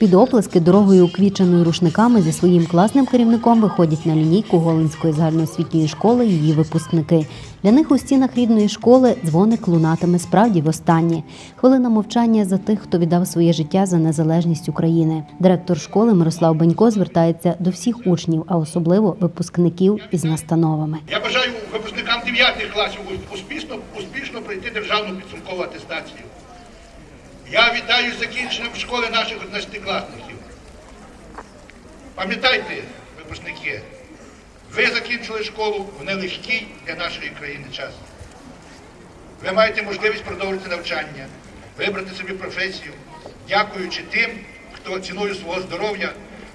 Під оплески дорогою уквіченою рушниками зі своїм класним керівником виходять на лінійку Голинської загальноосвітньої школи її випускники. Для них у стінах рідної школи дзвоник лунатиме справді востаннє. Хвилина мовчання за тих, хто віддав своє життя за незалежність України. Директор школи Мирослав Бенько звертається до всіх учнів, а особливо випускників із настановами. Я бажаю випускникам 9 класів успішно, успішно пройти державну підсумкову атестацію. Я вітаю закінченням школи наших 11-класників. Пам'ятайте, випускники, ви закінчили школу в нелегкий для нашої країни час. Ви маєте можливість продовжити навчання, вибрати собі професію, дякуючи тим, хто ціною свого здоров'я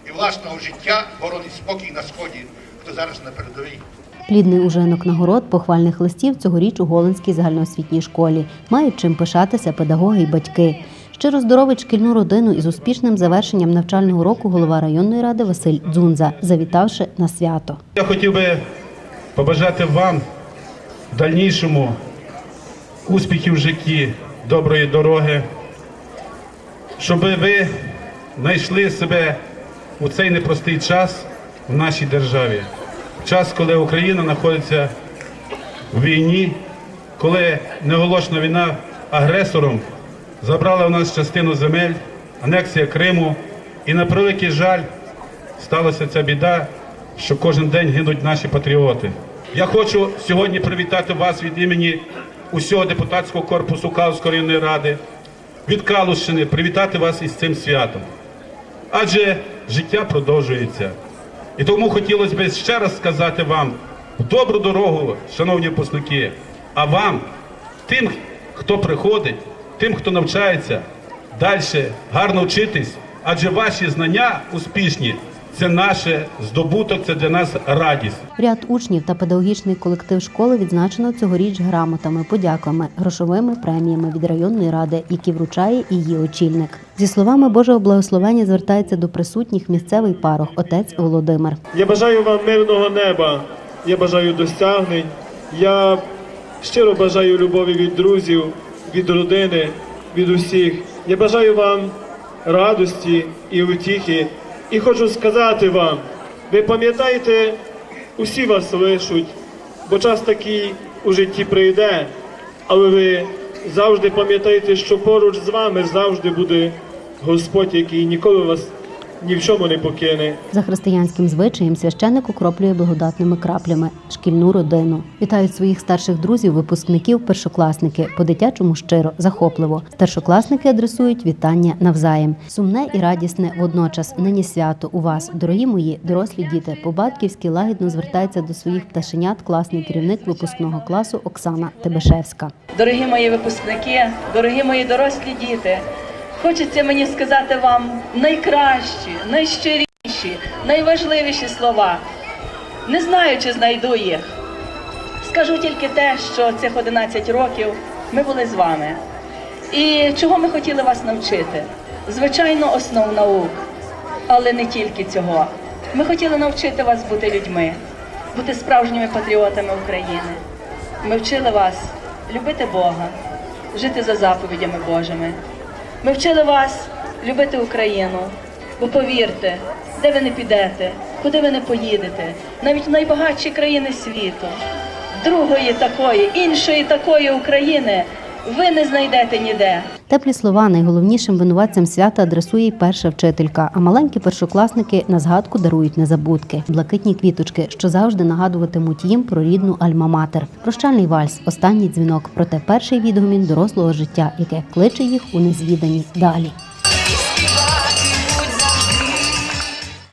і власного життя боронить спокій на сході, хто зараз на передовій. Плідний ужинок нагород похвальних листів цьогоріч у Голинській загальноосвітній школі мають чим пишатися педагоги і батьки. Щиро здоровить шкільну родину із успішним завершенням навчального року голова районної ради Василь Дзунза, завітавши на свято. Я хотів би побажати вам в дальнішому успіхів в житті, доброї дороги, щоб ви знайшли себе у цей непростий час в нашій державі. Час, коли Україна знаходиться в війні, коли неголошена війна агресором забрала в нас частину земель, анексія Криму, і на превеликий жаль сталася ця біда, що кожен день гинуть наші патріоти. Я хочу сьогодні привітати вас від імені усього депутатського корпусу Калузької районної ради, від Калущини, привітати вас із цим святом. Адже життя продовжується. І тому хотілося б ще раз сказати вам добру дорогу, шановні випускники, а вам, тим, хто приходить, тим, хто навчається, далі гарно вчитись, адже ваші знання успішні це наше здобуток, це для нас радість. Ряд учнів та педагогічний колектив школи відзначено цьогоріч грамотами, подяками, грошовими преміями від районної ради, які вручає її очільник. Зі словами Божого благословення звертається до присутніх місцевий парох отець Володимир. Я бажаю вам мирного неба, я бажаю досягнень, я щиро бажаю любові від друзів, від родини, від усіх. Я бажаю вам радості і утіхи. І хочу сказати вам, ви пам'ятаєте, усі вас лишуть, бо час такий у житті прийде, але ви завжди пам'ятаєте, що поруч з вами завжди буде Господь, який ніколи вас ні в чому не покине. За християнським звичаєм священник окроплює благодатними краплями шкільну родину. Вітають своїх старших друзів, випускників, першокласники по-дитячому щиро, захопливо. Старшокласники адресують вітання навзаєм. Сумне і радісне водночас нині свято у вас, дорогі мої дорослі діти. По-батьківськи лагідно звертається до своїх пташенят класний керівник випускного класу Оксана Тебешевська. Дорогі мої випускники, дорогі мої дорослі діти, хочеться мені сказати вам найкращі, найщиріші, найважливіші слова. Не знаю, чи знайду їх. Скажу тільки те, що цих 11 років ми були з вами. І чого ми хотіли вас навчити? Звичайно, основ наук, але не тільки цього. Ми хотіли навчити вас бути людьми, бути справжніми патріотами України. Ми вчили вас любити Бога, жити за заповідями Божими. Ми вчили вас любити Україну, бо повірте, де ви не підете, куди ви не поїдете, навіть в найбагатші країни світу, другої такої, іншої такої України ви не знайдете ніде. Теплі слова найголовнішим винуватцям свята адресує й перша вчителька, а маленькі першокласники на згадку дарують незабудки, блакитні квіточки, що завжди нагадуватимуть їм про рідну альма-матер. Прощальний вальс, останній дзвінок, проте перший відгомін дорослого життя, яке кличе їх у незвідані далі.